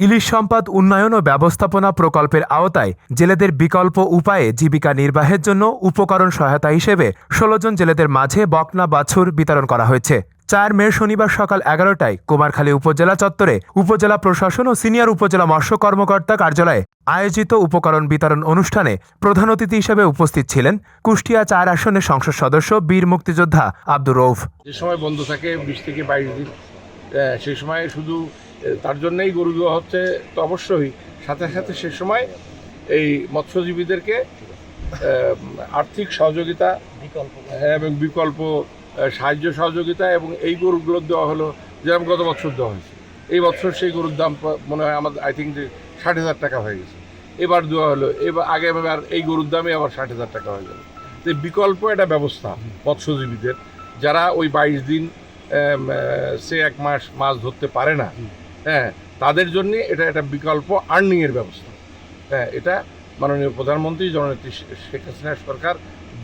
ইলিশ সম্পদ উন্নয়ন ও ব্যবস্থাপনা প্রকল্পের আওতায় জেলেদের বিকল্প উপায়ে জীবিকা নির্বাহের জন্য উপকরণ সহায়তা হিসেবে ষোলো জন জেলেদের মাঝে বকনা বাছুর বিতরণ করা হয়েছে। চার মে শনিবার সকাল এগারোটায় কুমারখালী উপজেলা চত্বরে উপজেলা প্রশাসন ও সিনিয়র উপজেলা মৎস্য কর্মকর্তা কার্যালয়ে আয়োজিত উপকরণ বিতরণ অনুষ্ঠানে প্রধান অতিথি হিসেবে উপস্থিত ছিলেন কুষ্টিয়া চার আসনের সংসদ সদস্য বীর মুক্তিযোদ্ধা আব্দুর রৌফ যে সময় বন্ধ থাকে বিশ থেকে বাইশ দিন সেই সময় শুধু তার জন্যই গরু দেওয়া হচ্ছে তো অবশ্যই। সাথে সাথে সে সময় এই মৎস্যজীবীদেরকে আর্থিক সহযোগিতা এবং বিকল্প সাহায্য সহযোগিতা এবং এই গরুগুলো দেওয়া হলো যেরকম গত বছর দেওয়া হয়েছে। এই বছর সেই গরুর দাম মনে হয় আমাদের আই থিঙ্ক যে ষাট হাজার টাকা হয়ে গেছে। এবার দেওয়া হলো এবার আগে এবার এই গরুর দামে আবার ষাট হাজার টাকা হয়ে গেল। তো বিকল্প একটা ব্যবস্থা মৎস্যজীবীদের যারা ওই বাইশ দিন সে এক মাস মাছ ধরতে পারে না হ্যাঁ তাদের জন্য এটা একটা বিকল্প আর্নিংয়ের ব্যবস্থা। হ্যাঁ এটা মাননীয় প্রধানমন্ত্রী জননেত্রী শেখ হাসিনা সরকার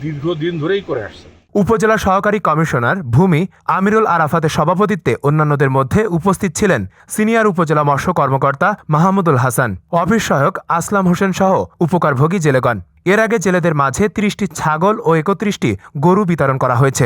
দীর্ঘদিন ধরেই করে আসছে উপজেলা সহকারী কমিশনার ভূমি আমিরুল আরাফাতের সভাপতিত্বে অন্যান্যদের মধ্যে উপস্থিত ছিলেন সিনিয়র উপজেলা মৎস্য কর্মকর্তা মাহমুদুল হাসান, অফিস সহায়ক আসলাম হোসেন সহ উপকারভোগী জেলেগণ। এর আগে জেলেদের মাঝে ত্রিশটি ছাগল ও একত্রিশটি গরু বিতরণ করা হয়েছে।